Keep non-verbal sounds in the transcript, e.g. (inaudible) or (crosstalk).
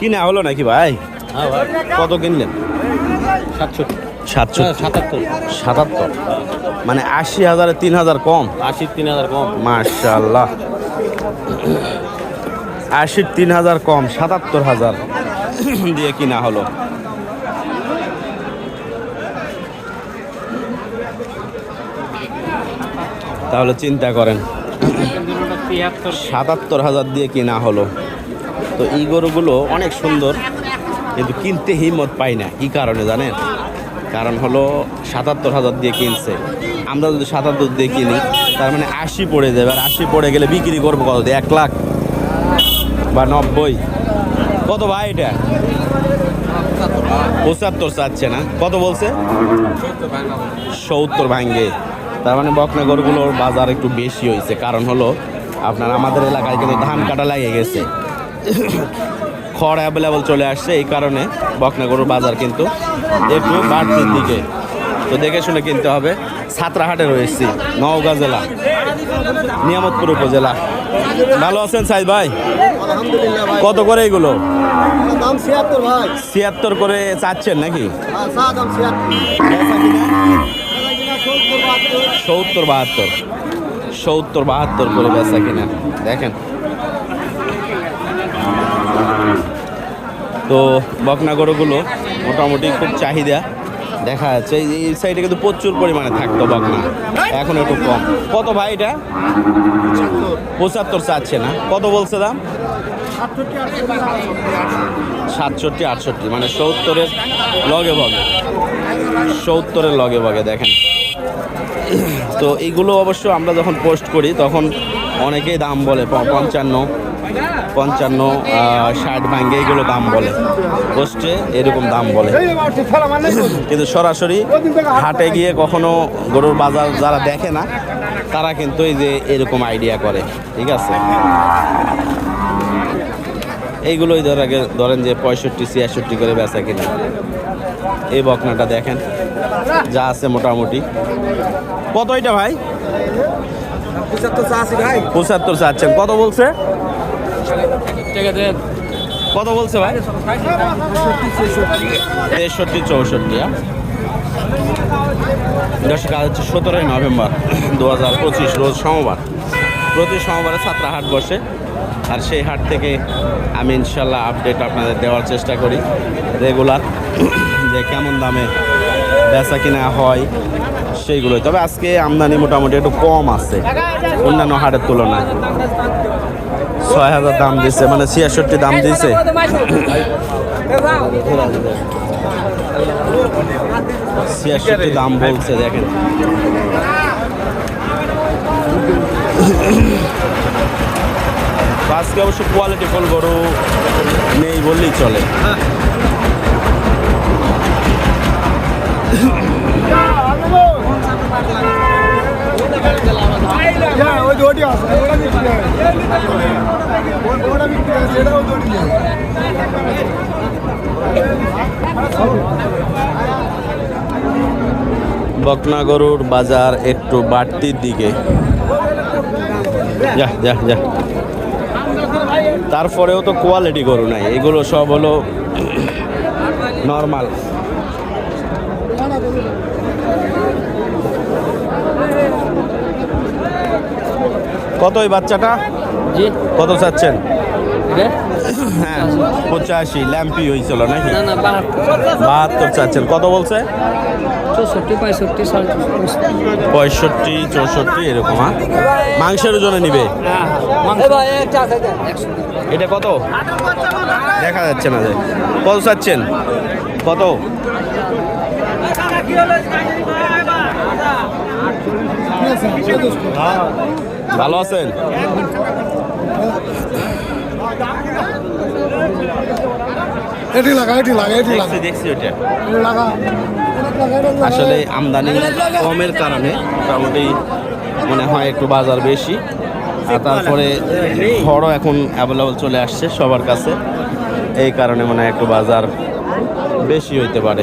কিনা হলো নাকি ভাই? হ্যাঁ কত কিনলেন? সাতষট্টি। সাতশো সাতাত্তর। সাতাত্তর? মানে আশি হাজারে তিন হাজার কম? আশি তিন হাজার কম। মার্শাল্লাহ আশির তিন হাজার কম সাতাত্তর হাজার দিয়ে কিনা হলো। তাহলে চিন্তা করেন সাতাত্তর হাজার দিয়ে কিনা হলো। তো এই গরুগুলো অনেক সুন্দর, কিন্তু কিনতে হিম্মত পাই না। কি কারণে জানেন? কারণ হলো সাতাত্তর হাজার দিয়ে কিনছে। আমরা যদি সাতাত্তর দিয়ে কিনি, তার মানে আশি পড়ে যাবে। আর আশি পড়ে গেলে বিক্রি করব কত? দিয়ে? এক লাখ বা নব্বই। কত ভাই এটা? পঁচাত্তর চাচ্ছে না। কত বলছে? সত্তর ভাঙ্গে। তার মানে বকনা গরুগুলোর বাজার একটু বেশি হয়েছে। কারণ হলো, আপনার আমাদের এলাকায় কিন্তু ধান কাটা লাগে গেছে। (coughs) খড় অ্যাভেলেবল চলে আসছে এই কারণে বকনা গরুর বাজার কিন্তু একটু বাড়তির দিকে। তো দেখে শুনে কিনতে হবে। ছাত্রাহাটে রয়েছি নওগাঁ জেলা নিয়ামতপুর উপজেলা। ভালো আছেন সাইদ ভাই? কত করে এগুলো? ছিয়াত্তর করে চাচ্ছেন নাকি? ছিয়াত্তর। সত্তর বাহাত্তর। সত্তর বাহাত্তর। করে বেচা কিনা। দেখেন তো বকনা গরুগুলো মোটামুটি খুব চাহিদা দেখা যাচ্ছে। এই এই সাইডে কিন্তু প্রচুর পরিমাণে থাকতো বকনা। এখন একটু কম। কত ভাই এটা? পঁচাত্তর চাচ্ছে না। কত বলছে দাম? সাতষট্টি, আটষট্টি। মানে সত্তরের লগে বগে সত্তরের লগে বগে দেখেন। তো এইগুলো অবশ্য আমরা যখন পোস্ট করি, তখন অনেকেই দাম বলে পঞ্চান্ন। পঞ্চান্ন ষাট ভাঙ্গে এগুলো দাম বলে। পোস্টে এরকম দাম বলে। কিন্তু সরাসরি হাটে গিয়ে কখনো গরুর বাজার যারা দেখে না তারা কিন্তু এই যে এরকম আইডিয়া করে ঠিক আছে? এইগুলোই ধর আগে ধরেন যে পঁয়ষট্টি ছিয়াষট্টি করে বেচা কিনা। এই বকনাটা দেখেন যা আছে মোটামুটি। কত এটা পঁচাত্তর ভাই। পঁচাত্তর চাচ্ছেন। কত বলছে? কত বলছে ভাই? তেষট্টি, চৌষট্টি হ্যাঁ? হচ্ছে সতেরোই নভেম্বর দু হাজার পঁচিশ, রোজ সোমবার। প্রতি সোমবারে ছাত্রা হাট বসে। আর সেই হাট থেকে আমি ইনশাল্লাহ আপডেট আপনাদের দেওয়ার চেষ্টা করি। রেগুলার যে কেমন দামে বেচা কিনা হয় সেইগুলোই তবে আজকে আমদানি মোটামুটি একটু কম আছে, অন্যান্য হাটের তুলনায়। ছয় হাজার দাম দিছে মানে ছিয়াষট্টি দাম দিছে। ছিয়াষট্টি দাম বলছে, দেখেন। আজকে অবশ্য কোয়ালিটি ফুল গরু নেই বললেই চলে। গরুর বাজার একটু বাড়তির দিকে। যা যা যা। তারপরেও তো কোয়ালিটি গরু নাই, এগুলো সব হলো নর্মাল কত ওই বাচ্চাটা? জি। কত চাচ্ছেন? হ্যাঁ পঁচাশি ল্যাম্পি হয়েছিল নাকি? না না বাহাত্তর। চাচ্ছেন। কত বলছে? চৌষট্টি পঁয়ষট্টি চৌষট্টি। পঁয়ষট্টি চৌষট্টি এরকম হ্যাঁ? মাংসের ওজনে নিবে? এটা কত? দেখা যাচ্ছে না যে। কত চাচ্ছেন? কত? ভালো আছেন? এটি লাগা এটি লাগা এটি লাগা। দেখছি লাগা। আসলে আমদানি কমের কারণে মোটামুটি মনে হয় একটু বাজার বেশি। আর তারপরে খড়ও এখন অ্যাভেলেবল চলে আসছে সবার কাছে। এই কারণে মনে হয় একটু বাজার বেশি হইতে পারে।